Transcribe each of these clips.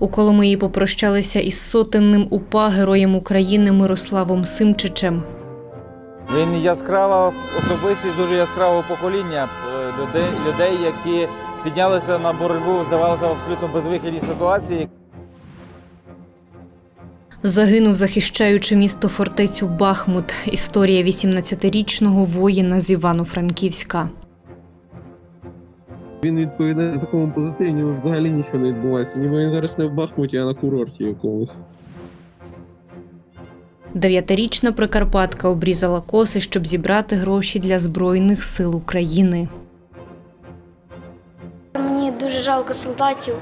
У Коломиї попрощалися із сотенним УПА героєм України Мирославом Симчичем. Він яскрава особистість дуже яскравого покоління е, людей, людей, які піднялися на боротьбу, здавалося в абсолютно безвихідній ситуації. Загинув, захищаючи місто фортецю Бахмут. Історія 18-річного воїна з Івано-Франківська. Він відповідає на такому позитиві, ніби взагалі нічого не відбувається. Ніби він зараз не в Бахмуті, а на курорті якомусь. Дев'ятирічна прикарпатка обрізала коси, щоб зібрати гроші для Збройних сил України. Мені дуже жалко солдатів,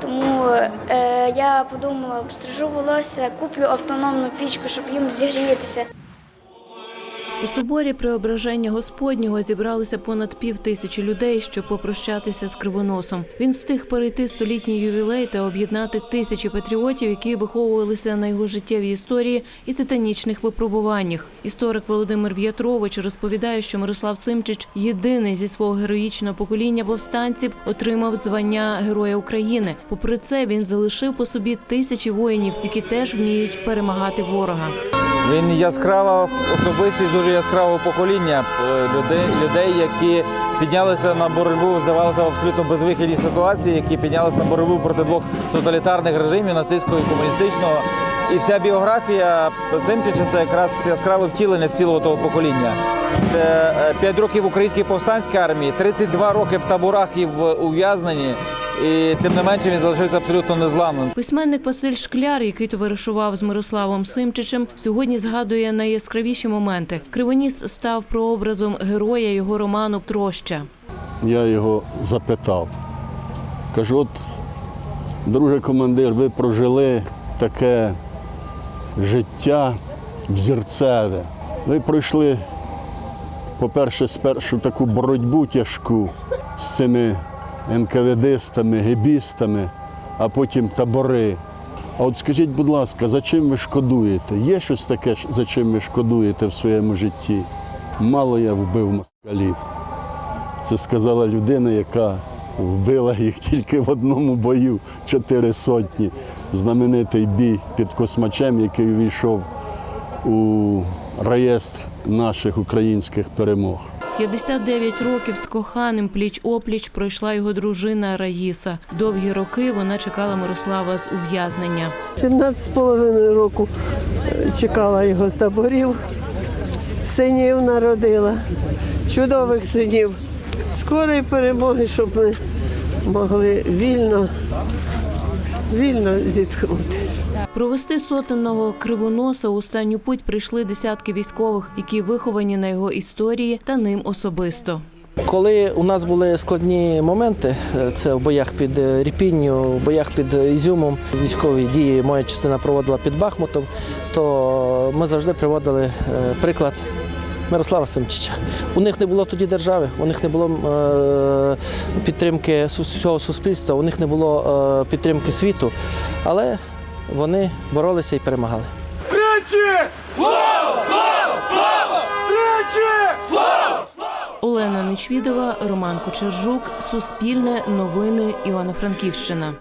тому е, я подумала, обстрижу волосся, куплю автономну пічку, щоб їм зігрітися. У соборі Преображення Господнього зібралися понад пів тисячі людей, щоб попрощатися з кривоносом. Він встиг перейти столітній ювілей та об'єднати тисячі патріотів, які виховувалися на його життєвій історії і титанічних випробуваннях. Історик Володимир В'ятрович розповідає, що Мирослав Симчич єдиний зі свого героїчного покоління повстанців отримав звання Героя України. Попри це, він залишив по собі тисячі воїнів, які теж вміють перемагати ворога. Він яскрава особистість дуже яскравого покоління е, людей, людей, які піднялися на боротьбу, здавалося в абсолютно безвихідній ситуації, які піднялися на боротьбу проти двох тоталітарних режимів нацистського і комуністичного. І вся біографія Симчича це якраз яскраве втілення цілого того покоління. Це 5 років в українській повстанській армії, 32 роки в таборах і в ув'язненні. І тим не менше він залишився абсолютно незламним. Письменник Василь Шкляр, який товаришував з Мирославом Симчичем, сьогодні згадує найяскравіші моменти. Кривоніс став прообразом героя його роману Троща. Я його запитав. Кажу, от, друже командир, ви прожили таке життя взірцеве. Ви пройшли, по-перше, спершу таку боротьбу тяжку з цими НКВДистами, гебістами, а потім табори. А от скажіть, будь ласка, за чим ви шкодуєте? Є щось таке, за чим ви шкодуєте в своєму житті? Мало я вбив москалів. Це сказала людина, яка вбила їх тільки в одному бою чотири сотні. Знаменитий бій під Космачем, який увійшов у реєстр наших українських перемог. 59 років з коханим пліч-опліч пройшла його дружина Раїса. Довгі роки вона чекала Мирослава з ув'язнення. 17 з половиною року е, чекала його з таборів. Синів народила, чудових синів. Скорої перемоги, щоб ми могли вільно, вільно зітхнути. Провести сотенного кривоноса у останню путь прийшли десятки військових, які виховані на його історії та ним особисто. Коли у нас були складні моменти, е, це в боях під е, Ріпінню, в боях під Ізюмом, військові дії моя частина проводила під Бахмутом, то ми завжди приводили е, приклад Мирослава Семчича. У них не було тоді держави, у них не було підтримки всього суспільства, у них не було підтримки світу, але вони боролися і перемагали. Олена Нечвідова, Роман Кочержук, Суспільне, Новини, Івано-Франківщина.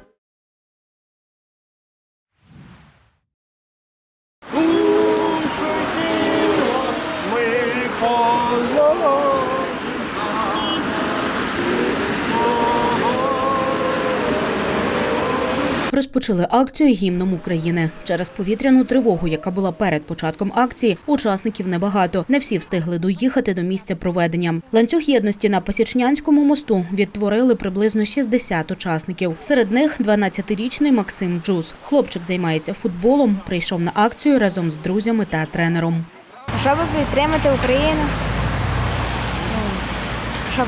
Розпочали акцію гімном України через повітряну тривогу, яка була перед початком акції. Учасників небагато. Не всі встигли доїхати до місця проведення. Ланцюг єдності на Пасічнянському мосту відтворили приблизно 60 учасників. Серед них 12-річний Максим Джус. Хлопчик займається футболом. Прийшов на акцію разом з друзями та тренером. Щоб підтримати Україну, ну, щоб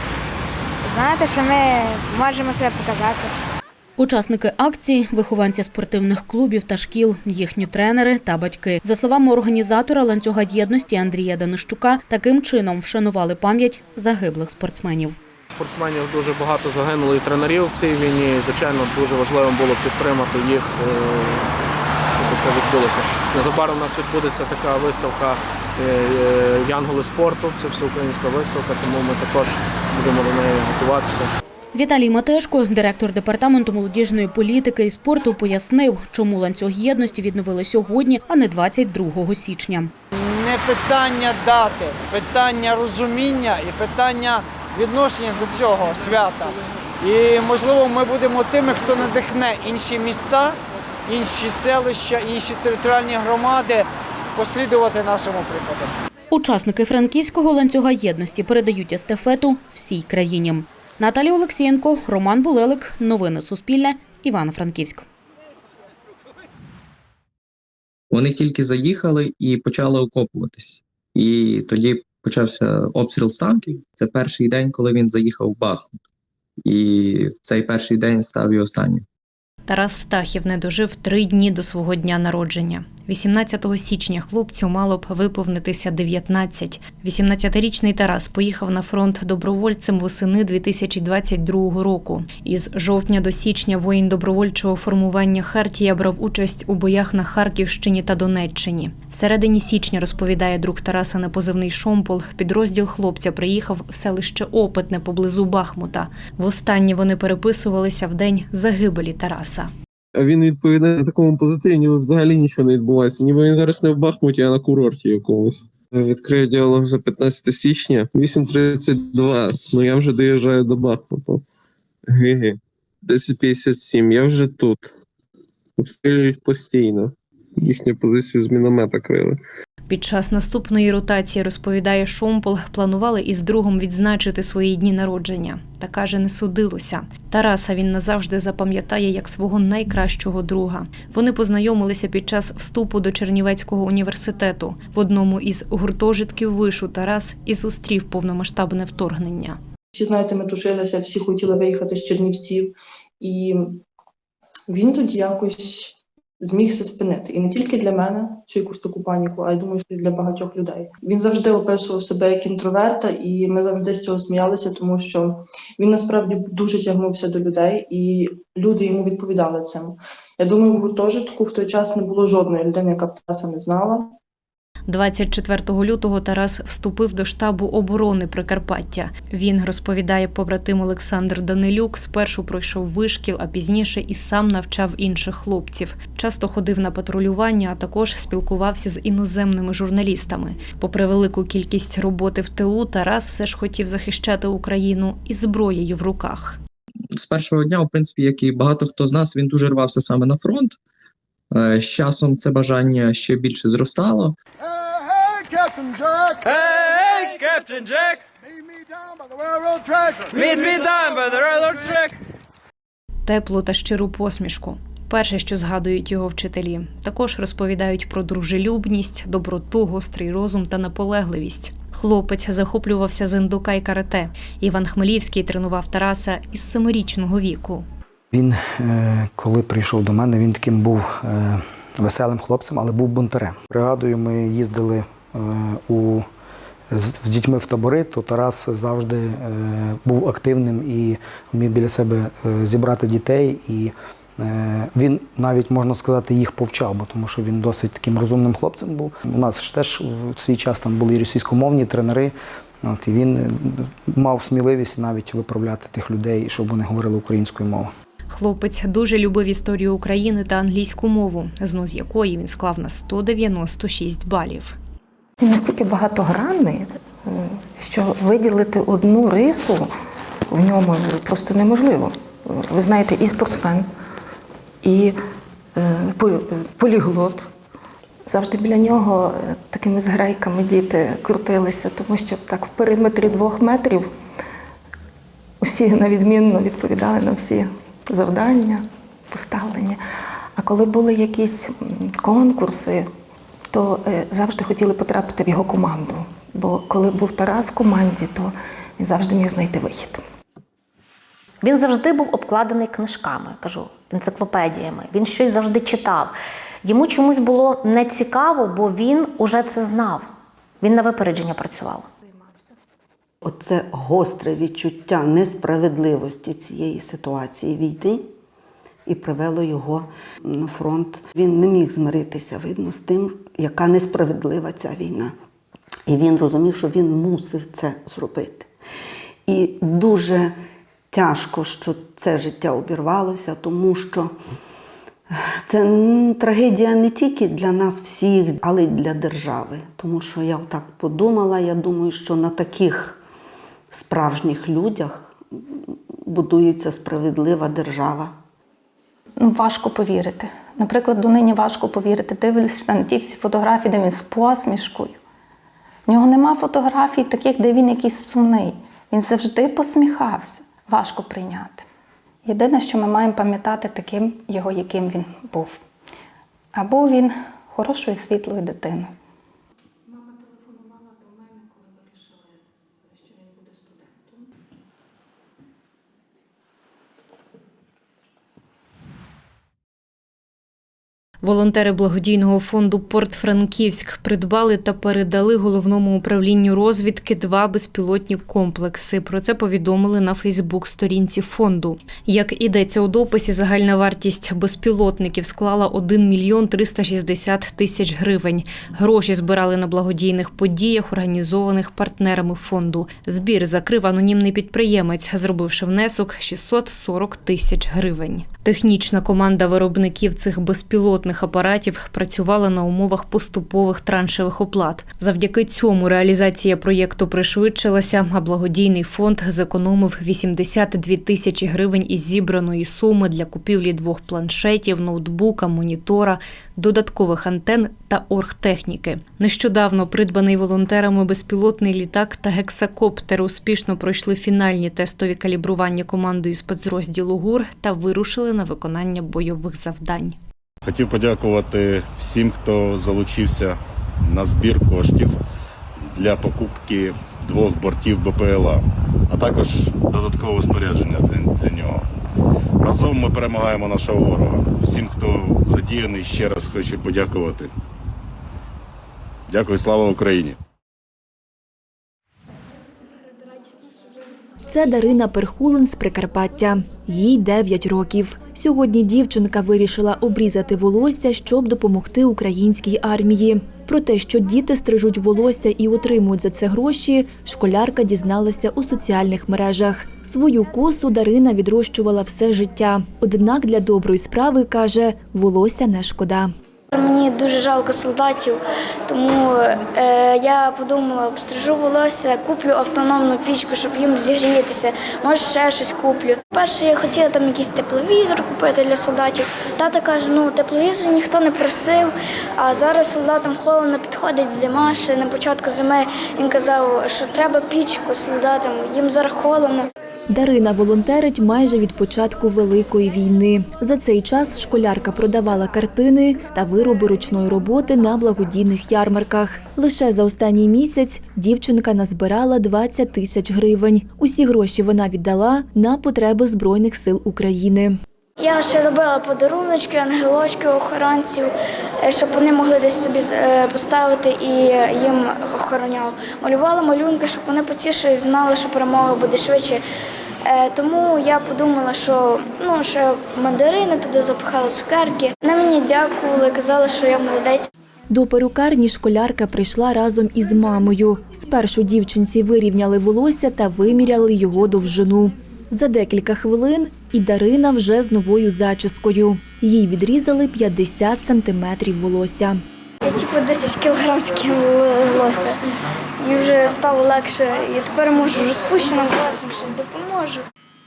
знати, що ми можемо себе показати. Учасники акції вихованці спортивних клубів та шкіл, їхні тренери та батьки. За словами організатора ланцюга єдності Андрія Данищука, таким чином вшанували пам'ять загиблих спортсменів. Спортсменів дуже багато загинуло і тренерів в цій війні. Звичайно, дуже важливо було підтримати їх, е, щоб це відбулося. Незабаром у нас відбудеться така виставка е, е, Янголи спорту. Це всеукраїнська виставка, тому ми також будемо до неї готуватися. Віталій Матешко, директор департаменту молодіжної політики і спорту, пояснив, чому ланцюг єдності відновили сьогодні, а не 22 січня. не питання дати, питання розуміння і питання відношення до цього свята. І можливо, ми будемо тими, хто надихне інші міста, інші селища, інші територіальні громади послідувати нашому прикладу. Учасники франківського ланцюга єдності передають естафету всій країні. Наталія Олексієнко, Роман Булелик. Новини Суспільне. Івано-Франківськ. Вони тільки заїхали і почали окопуватись. І тоді почався обстріл з танків. Це перший день, коли він заїхав в Бахмут. І цей перший день став і останнім. Тарас Стахів не дожив три дні до свого дня народження. 18 січня хлопцю мало б виповнитися 19. 18-річний Тарас поїхав на фронт добровольцем восени 2022 року. Із жовтня до січня воїн добровольчого формування Хартія брав участь у боях на Харківщині та Донеччині. Всередині січня розповідає друг Тараса на позивний Шомпол. Підрозділ хлопця приїхав в селище Опитне поблизу Бахмута. Востаннє вони переписувалися в день загибелі Тараса. А він відповідає на такому позитиві, ніби взагалі нічого не відбувається. Ніби він зараз не в Бахмуті, а на курорті якомусь. Відкрию діалог за 15 січня, 8.32. Ну я вже доїжджаю до Бахмуту. Гиги. 10.57. Я вже тут. Обстрілюють постійно. Їхню позицію з міномета крили. Під час наступної ротації, розповідає Шомпол, планували із другом відзначити свої дні народження. Та каже, не судилося. Тараса він назавжди запам'ятає як свого найкращого друга. Вони познайомилися під час вступу до Чернівецького університету. В одному із гуртожитків вишу Тарас і зустрів повномасштабне вторгнення. Всі знаєте, ми тушилися, всі хотіли виїхати з Чернівців, і він тоді якось зміг це спинити. І не тільки для мене цю якусь таку паніку, а й думаю, що і для багатьох людей. Він завжди описував себе як інтроверта, і ми завжди з цього сміялися, тому що він насправді дуже тягнувся до людей, і люди йому відповідали цим. Я думаю, в гуртожитку в той час не було жодної людини, яка б Тараса не знала. 24 лютого Тарас вступив до штабу оборони Прикарпаття. Він розповідає побратим Олександр Данилюк. Спершу пройшов вишкіл, а пізніше і сам навчав інших хлопців. Часто ходив на патрулювання, а також спілкувався з іноземними журналістами. Попри велику кількість роботи в тилу, Тарас все ж хотів захищати Україну із зброєю в руках. З першого дня, в принципі, як і багато хто з нас, він дуже рвався саме на фронт. Е, З часом це бажання ще більше зростало. Теплу та щиру посмішку. Перше, що згадують його вчителі, також розповідають про дружелюбність, доброту, гострий розум та наполегливість. Хлопець захоплювався з індука і карате. Іван Хмелівський тренував Тараса із семирічного віку. Він, е, коли прийшов до мене, він таким був е, веселим хлопцем, але був бунтарем. Пригадую, ми їздили у, з, дітьми в табори, то Тарас завжди е, був активним і вмів біля себе е, зібрати дітей. І е, він навіть, можна сказати, їх повчав, бо тому що він досить таким розумним хлопцем був. У нас ж теж в свій час там були російськомовні тренери. От, і він е, мав сміливість навіть виправляти тих людей, щоб вони говорили українською мовою. Хлопець дуже любив історію України та англійську мову, з якої він склав на 196 балів. Він настільки багатогранний, що виділити одну рису в ньому просто неможливо. Ви знаєте, і спортсмен, і е, поліглот. Завжди біля нього е, такими зграйками діти крутилися, тому що так в периметрі двох метрів усі навідмінно відповідали на всі завдання поставлені. А коли були якісь конкурси, то е, завжди хотіли потрапити в його команду. Бо коли був Тарас в команді, то він завжди міг знайти вихід. Він завжди був обкладений книжками, кажу, енциклопедіями. Він щось завжди читав. Йому чомусь було не цікаво, бо він уже це знав. Він на випередження працював. Оце гостре відчуття несправедливості цієї ситуації війни і привело його на фронт. Він не міг змиритися, видно, з тим, яка несправедлива ця війна. І він розумів, що він мусив це зробити. І дуже Тяжко, що це життя обірвалося, тому що це трагедія не тільки для нас всіх, але й для держави. Тому що я так подумала, я думаю, що на таких справжніх людях будується справедлива держава. Ну, важко повірити. Наприклад, донині важко повірити. Дивишся на ті всі фотографії, де він з посмішкою. В нього нема фотографій таких, де він якийсь сумний. Він завжди посміхався. Важко прийняти. Єдине, що ми маємо пам'ятати таким його, яким він був. А був він хорошою світлою дитиною. Волонтери благодійного фонду Порт Франківськ придбали та передали головному управлінню розвідки два безпілотні комплекси. Про це повідомили на Фейсбук-сторінці фонду. Як ідеться у дописі, загальна вартість безпілотників склала 1 мільйон 360 тисяч гривень. Гроші збирали на благодійних подіях, організованих партнерами фонду. Збір закрив анонімний підприємець, зробивши внесок 640 тисяч гривень. Технічна команда виробників цих безпілотних апаратів працювала на умовах поступових траншевих оплат. Завдяки цьому реалізація проєкту пришвидшилася, а благодійний фонд зекономив 82 тисячі гривень із зібраної суми для купівлі двох планшетів, ноутбука, монітора, додаткових антен та оргтехніки. Нещодавно придбаний волонтерами безпілотний літак та гексакоптер успішно пройшли фінальні тестові калібрування командою спецрозділу ГУР та вирушили на виконання бойових завдань. Хотів подякувати всім, хто залучився на збір коштів для покупки двох бортів БПЛА, а також додаткове спорядження для, для нього. Разом ми перемагаємо нашого ворога. Всім, хто задіяний, ще раз хочу подякувати. Дякую, слава Україні! Це Дарина Перхулин з Прикарпаття. Їй 9 років. Сьогодні дівчинка вирішила обрізати волосся, щоб допомогти українській армії. Про те, що діти стрижуть волосся і отримують за це гроші, школярка дізналася у соціальних мережах. Свою косу Дарина відрощувала все життя. Однак для доброї справи каже, волосся не шкода. Мені дуже жалко солдатів, тому е, я подумала, обстрижу волосся, куплю автономну пічку, щоб їм зігрітися. Може, ще щось куплю. Перше я хотіла там якийсь тепловізор купити для солдатів. Тата каже, ну тепловізор ніхто не просив. А зараз солдатам холодно підходить зима. Ще на початку зими він казав, що треба пічку солдатам, їм зараз холодно. Дарина волонтерить майже від початку Великої війни. За цей час школярка продавала картини та вироби ручної роботи на благодійних ярмарках. Лише за останній місяць дівчинка назбирала 20 тисяч гривень. Усі гроші вона віддала на потреби Збройних сил України. Я ще робила подаруночки, ангелочки охоронців, е, щоб вони могли десь собі е, поставити і їм охороняв. Малювала малюнки, щоб вони потішили, знали, що перемога буде швидше. Е, Тому я подумала, що ну ще мандарини туди запихали цукерки. Вони мені дякували, казали, що я молодець. До перукарні школярка прийшла разом із мамою. Спершу дівчинці вирівняли волосся та виміряли його довжину. За декілька хвилин і Дарина вже з новою зачіскою. Їй відрізали 50 сантиметрів волосся. Я типу 10 кілограм волосся. І вже стало легше. І тепер можу розпущеним волоссям ще допоможу.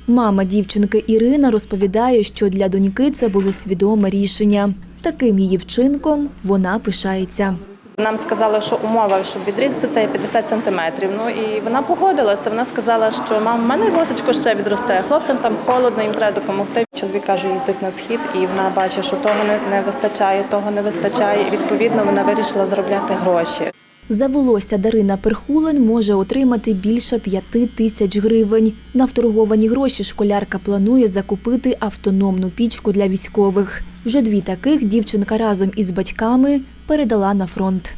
Мама дівчинки Ірина розповідає, що для доньки це було свідоме рішення. Таким її вчинком вона пишається. Нам сказали, що умова, щоб відрізати це 50 сантиметрів. Ну і вона погодилася. Вона сказала, що мам, в мене волосечко ще відросте. Хлопцям там холодно, їм треба допомогти. Чоловік каже, їздить на схід, і вона бачить, що того не, вистачає, того не вистачає. І відповідно вона вирішила заробляти гроші. За волосся Дарина Перхулин може отримати більше п'яти тисяч гривень. На вторговані гроші школярка планує закупити автономну пічку для військових. Вже дві таких дівчинка разом із батьками передала на фронт.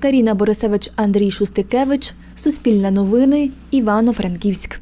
Каріна Борисевич, Андрій Шустикевич, Суспільне новини, Івано-Франківськ.